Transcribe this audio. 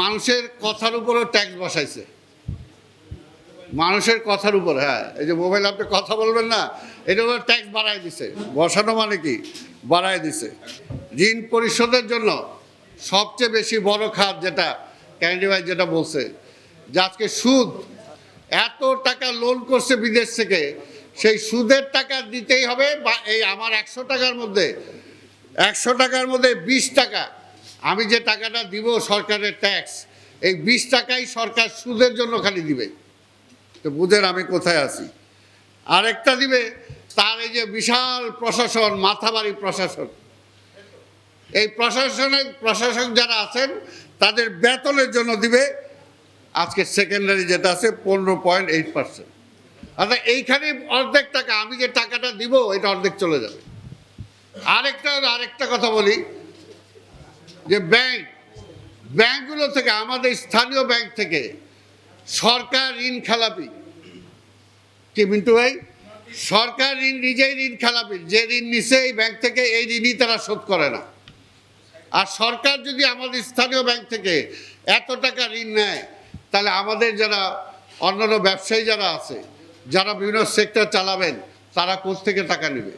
মানুষের কথার উপরও ট্যাক্স বসাইছে। মানুষের কথার উপর হ্যাঁ। এই যে মোবাইল আপনি কথা বলবেন না, এটা উপর ট্যাক্স বাড়ায় দিছে। বসানো মানে কি? বাড়ায় দিছে। ঋণ পরিশোধের জন্য সবচেয়ে বেশি বড় খাত যেটা ক্যান্ডি ভাই যেটা বলছে, যে আজকে সুদ এত টাকা লোন করছে বিদেশ থেকে, সেই সুদের টাকা দিতেই হবে বা এই আমার একশো টাকার মধ্যে, একশো টাকার মধ্যে বিশ টাকা আমি যে টাকাটা দিব সরকারের ট্যাক্স এই বিশ টাকাই সরকার সুদের জন্য খালি দিবে। তো বুঝেন আমি কোথায় আছি। আরেকটা দিবে, তার এই যে বিশাল প্রশাসন, মাথাবাড়ি প্রশাসন। এই প্রশাসনের প্রশাসক যারা আছেন, তাদের বেতনের জন্য দিবে, আজকে সেকেন্ডারি যেটা আছে, পনেরো পয়েন্ট এইট পার্সেন্ট অর্থাৎ এইখানে অর্ধেক টাকা, আমি যে টাকাটা দিব, এটা অর্ধেক চলে যাবে। আরেকটা আরেকটা কথা বলি যে ব্যাংক, ব্যাংকগুলো থেকে, আমাদের স্থানীয় ব্যাংক থেকে সরকার ঋণ খেলাপি। কি মিন্টু ভাই? সরকার ঋণ নিজেই ঋণ খেলাপি। যে ঋণ নিছে এই ব্যাংক থেকে, এই ঋণই তারা শোধ করে না। আর সরকার যদি আমাদের স্থানীয় ব্যাংক থেকে এত টাকা ঋণ নেয়, তাহলে আমাদের যারা অন্যান্য ব্যবসায়ী যারা আছে, যারা বিভিন্ন সেক্টর চালাবেন, তারা কোথ থেকে টাকা নেবে?